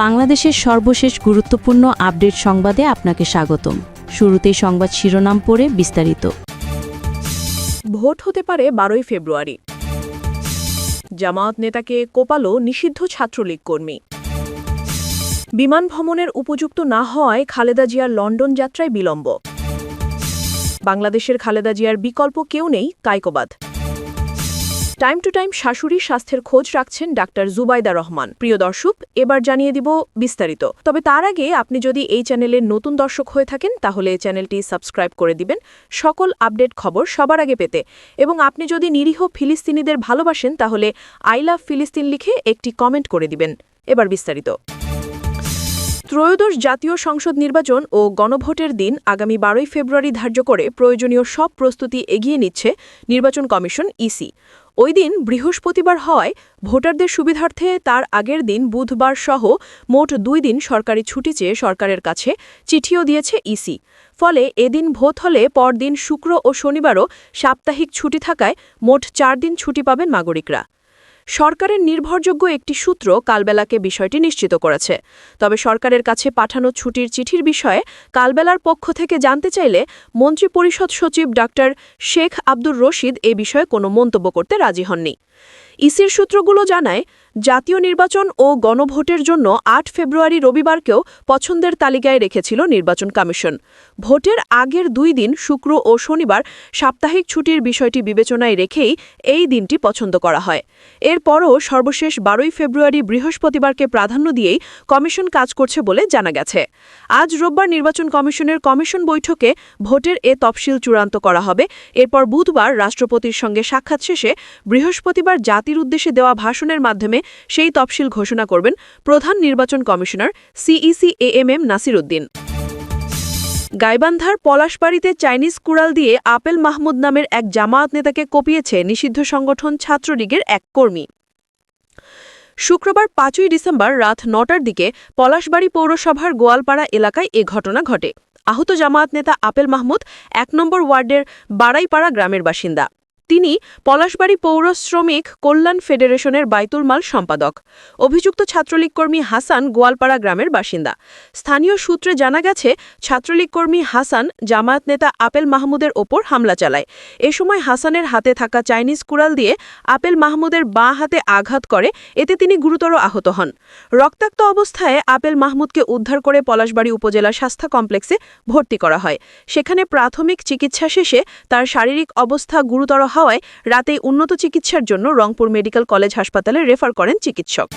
বাংলাদেশের সর্বশেষ গুরুত্বপূর্ণ আপডেট সংবাদে আপনাকে স্বাগতম। শুরুতেই সংবাদ শিরোনাম পড়ে বিস্তারিত। ভোট হতে পারে বারোই ফেব্রুয়ারি। জামায়াত নেতাকে কোপালো নিষিদ্ধ ছাত্রলীগ কর্মী। বিমান ভ্রমণের উপযুক্ত না হওয়ায় খালেদা জিয়ার লন্ডন যাত্রায় বিলম্ব। বাংলাদেশের খালেদা জিয়ার বিকল্প কেউ নেই কায়কোবাদ টাইম টু টাইম শাশুড়ির স্বাস্থ্যের খোঁজ রাখছেন ডাক্তার জুবাইদা রহমান। প্রিয় দর্শক, এবার জানিয়ে দিব বিস্তারিত। তবে তার আগে আপনি যদি এই চ্যানেলের নতুন দর্শক হয়ে থাকেন, তাহলে এই চ্যানেলটি সাবস্ক্রাইব করে দিবেন। সকল আপডেট খবর সবার আগে পেতে। এবং আপনি যদি নিরীহ ফিলিস্তিনিদের ভালোবাসেন, তাহলে আই লাভ ফিলিস্তিন লিখে একটি কমেন্ট করে দিবেন। এবার বিস্তারিত। ত্রয়োদশ জাতীয় সংসদ নির্বাচন ও গণভোটের দিন আগামী বারোই ফেব্রুয়ারি ধার্য করে প্রয়োজনীয় সব প্রস্তুতি এগিয়ে নিচ্ছে নির্বাচন কমিশন ইসি। ওই দিন বৃহস্পতিবার হওয়ায় ভোটারদের সুবিধার্থে তার আগের দিন বুধবার সহ মোট দুই দিন সরকারি ছুটি চেয়ে সরকারের কাছে চিঠিও দিয়েছে ইসি। ফলে এদিন ভোট হলে পরদিন শুক্র ও শনিবারও সাপ্তাহিক ছুটি থাকায় মোট চার দিন ছুটি পাবেন নাগরিকরা। সরকারের নির্ভরযোগ্য একটি সূত্র কালবেলাকে বিষয়টি নিশ্চিত করেছে। তবে সরকারের কাছে পাঠানো ছুটির চিঠির বিষয়ে কালবেলার পক্ষ থেকে জানতে চাইলে মন্ত্রিপরিষদ সচিব ডাক্তার শেখ আব্দুর রশিদ এ বিষয়ে কোনো মন্তব্য করতে রাজি হননি। ইসির সূত্রগুলো জানায় জাতীয় নির্বাচন ও গণভোটের জন্য আট ফেব্রুয়ারি রবিবারকেও পছন্দের তালিকায় রেখেছিল নির্বাচন কমিশন। ভোটের আগের দুই দিন, শুক্র ও শনিবার, সাপ্তাহিক ছুটির বিষয়টি বিবেচনায় রেখেই এই দিনটি পছন্দ করা হয়। এরপরও সর্বশেষ বারোই ফেব্রুয়ারি বৃহস্পতিবারকে প্রাধান্য দিয়েই কমিশন কাজ করছে বলে জানা গেছে। আজ রোববার নির্বাচন কমিশনের কমিশন বৈঠকে ভোটের এ তফসিল চূড়ান্ত করা হবে। এরপর বুধবার রাষ্ট্রপতির সঙ্গে সাক্ষাৎ শেষে বৃহস্পতিবার জাতির উদ্দেশ্যে দেওয়া ভাষণের মাধ্যমে সেই তফসিল ঘোষণা করবেন প্রধান নির্বাচন commissioner CEC AMM Nasir Uddin গাইবান্ধার পলাশবাড়িতে চাইনিজ কুড়াল দিয়ে আপেল মাহমুদ নামের এক জামায়াত নেতাকে কপিয়েছে নিষিদ্ধ সংগঠন ছাত্রলীগের এক কর্মী। শুক্রবার পাঁচই ডিসেম্বর রাত নটার দিকে পলাশবাড়ি পৌরসভার গোয়ালপাড়া এলাকায় এ ঘটনা ঘটে। আহত জামায়াত নেতা আপেল মাহমুদ এক নম্বর ওয়ার্ডের বাড়াইপাড়া গ্রামের বাসিন্দা। তিনি পলাশবাড়ি পৌর শ্রমিক কল্যাণ ফেডারেশনের বাইতুল মাল সম্পাদক। অভিযুক্ত ছাত্রলীগ কর্মী হাসান গোয়ালপাড়া গ্রামের বাসিন্দা। স্থানীয় সূত্রে জানা গেছে, ছাত্রলীগ কর্মী হাসান জামায়াত নেতা আপেল মাহমুদের ওপর হামলা চালায়। এ সময় হাসানের হাতে থাকা চাইনিজ কুড়াল দিয়ে আপেল মাহমুদের বাঁ হাতে আঘাত করে, এতে তিনি গুরুতর আহত হন। রক্তাক্ত অবস্থায় আপেল মাহমুদকে উদ্ধার করে পলাশবাড়ি উপজেলা স্বাস্থ্য কমপ্লেক্সে ভর্তি করা হয়। সেখানে প্রাথমিক চিকিৎসা শেষে তার শারীরিক অবস্থা গুরুতর হওয়ায় রাতেই উন্নত চিকিৎসার জন্য রংপুর মেডিকেল কলেজ হাসপাতালে রেফার করেন চিকিৎসক।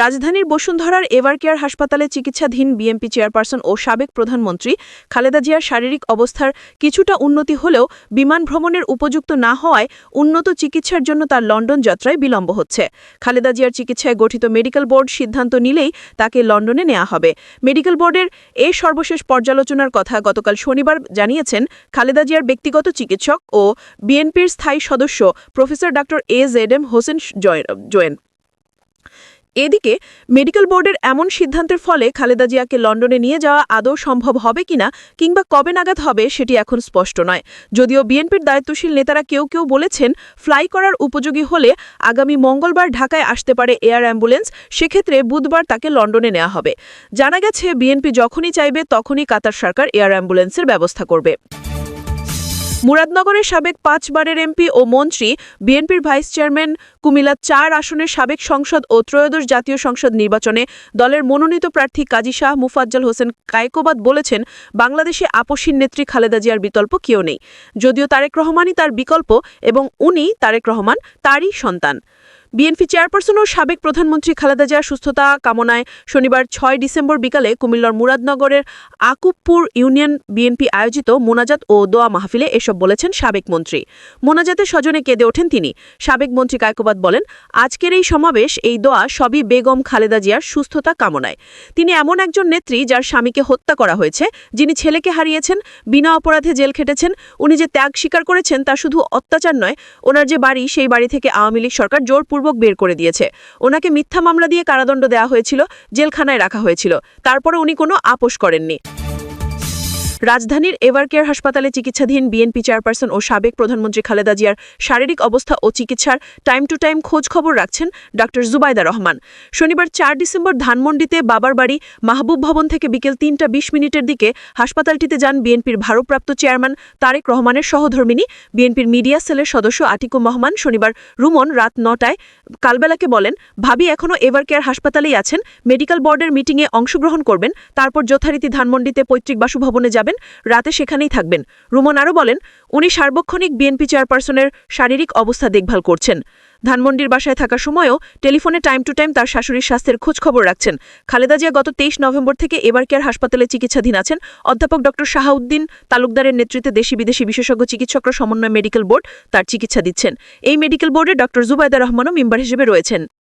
রাজধানীর বসুন্ধরার এভারকেয়ার হাসপাতালে চিকিৎসাধীন বিএমপি চেয়ারপারসন ও সাবেক প্রধানমন্ত্রী খালেদা জিয়ার শারীরিক অবস্থার কিছুটা উন্নতি হলেও বিমান ভ্রমণের উপযুক্ত না হওয়ায় উন্নত চিকিৎসার জন্য তার লন্ডন যাত্রায় বিলম্ব হচ্ছে। খালেদা জিয়ার চিকিৎসায় গঠিত মেডিকেল বোর্ড সিদ্ধান্ত নিলেই তাকে লন্ডনে নেওয়া হবে। মেডিকেল বোর্ডের এ সর্বশেষ পর্যালোচনার কথা গতকাল শনিবার জানিয়েছেন খালেদা জিয়ার ব্যক্তিগত চিকিৎসক ও বিএনপির স্থায়ী সদস্য প্রফেসর ডা এ জেড এম হোসেন জোয়েন। এদিকে মেডিকেল বোর্ডের এমন সিদ্ধান্তের ফলে খালেদা জিয়াকে লন্ডনে নিয়ে যাওয়া আদৌ সম্ভব হবে কিনা কিংবা কবে নাগাদ হবে সেটি এখন স্পষ্ট নয়। যদিও বিএনপির দায়িত্বশীল নেতারা কেউ কেউ বলেছেন ফ্লাই করার উপযোগী হলে আগামী মঙ্গলবার ঢাকায় আসতে পারে এয়ার অ্যাম্বুলেন্স, সেক্ষেত্রে বুধবার তাকে লন্ডনে নেওয়া হবে। জানা গেছে, বিএনপি যখনই চাইবে তখনই কাতার সরকার এয়ার অ্যাম্বুলেন্সের ব্যবস্থা করবে। মুরাদনগরের সাবেক পাঁচবারের এমপি ও মন্ত্রী, বিএনপির ভাইস চেয়ারম্যান কুমিল্লা চার আসনের সাবেক সংসদ ও ত্রয়োদশ জাতীয় সংসদ নির্বাচনে দলের মনোনীত প্রার্থী কাজী শাহ মুফাজ্জল হোসেন কায়কোবাদ বলেছেন, বাংলাদেশে আপসীন নেত্রী খালেদা জিয়ার বিকল্প কেউ নেই। যদিও তারেক রহমানই তার বিকল্প এবং উনি তারেক রহমান তারই সন্তান। বিএনপি চেয়ারপারসন ও সাবেক প্রধানমন্ত্রী খালেদা জিয়ার সুস্থতা কামনায় শনিবার ছয় ডিসেম্বর বিকালে কুমিল্লার মুরাদনগরের আকুবপুর ইউনিয়ন বিএনপি আয়োজিত মোনাজাত ও দোয়া মাহফিলে এসব বলেছেন সাবেক মন্ত্রী। মোনাজাতে স্বজনে কেঁদে ওঠেন তিনি। সাবেক মন্ত্রী কায়কোবাদ বলেন, আজকের এই সমাবেশ, এই দোয়া সবই বেগম খালেদা জিয়ার সুস্থতা কামনায়। তিনি এমন একজন নেত্রী যার স্বামীকে হত্যা করা হয়েছে, যিনি ছেলেকে হারিয়েছেন, বিনা অপরাধে জেল খেটেছেন, উনি যে ত্যাগ স্বীকার করেছেন তা শুধু অত্যাচার নয়, ওনার যে বাড়ি, সেই বাড়ি থেকে আওয়ামী লীগ সরকার জোরপূর্বক বের করে দিয়েছে। ওনাকে মিথ্যা মামলা দিয়ে কারাদণ্ড দেওয়া হয়েছিল, জেলখানায় রাখা হয়েছিল। তারপরে উনি কোনো আপোষ করেননি। রাজধানীর এভারকেয়ার হাসপাতালে চিকিৎসাধীন বিএনপি চেয়ারপারসন ও সাবেক প্রধানমন্ত্রী খালেদা জিয়ার শারীরিক অবস্থা ও চিকিৎসার টাইম টু টাইম খোঁজ খবর রাখছেন ড জুবাইদা রহমান। শনিবার চার ডিসেম্বর ধানমন্ডিতে বাবার বাড়ি মাহবুব ভবন থেকে বিকেল তিনটা বিশ মিনিটের দিকে হাসপাতালটিতে যান বিএনপির ভারপ্রাপ্ত চেয়ারম্যান তারেক রহমানের সহধর্মিনী। বিএনপির মিডিয়া সেলের সদস্য আতিকুর রহমান শনিবার রুমন রাত নটায় কালবেলাকে বলেন, ভাবি এখনও এভারকেয়ার হাসপাতালেই আছেন। মেডিকেল বোর্ডের মিটিংয়ে অংশগ্রহণ করবেন। তারপর যথারীতি ধানমন্ডিতে পৈতৃক বাসভবনে যাবেন। রাতে সেখানেই থাকবেন। রুমন আরও বলেন, উনি সার্বক্ষণিক বিএনপি চেয়ারপারসনের শারীরিক অবস্থা দেখভাল করছেন। ধানমন্ডির বাসায় থাকার সময়ও টেলিফোনে টাইম টু টাইম তার শাশুড়ির স্বাস্থ্যের খোঁজ খবর রাখছেন। খালেদা জিয়া গত তেইশ নভেম্বর থেকে এবার কেয়ার হাসপাতালে চিকিৎসাধীন আছেন? অধ্যাপক ড. শাহাউদ্দিন তালুকদারের নেতৃত্বে দেশি বিদেশি বিশেষজ্ঞ চিকিৎসকরা সমন্বয় মেডিকেল বোর্ড তার চিকিৎসা দিচ্ছেন। এই মেডিকেল বোর্ডে ড. জুবাইদা রহমানও মেম্বার হিসেবে রয়েছেন।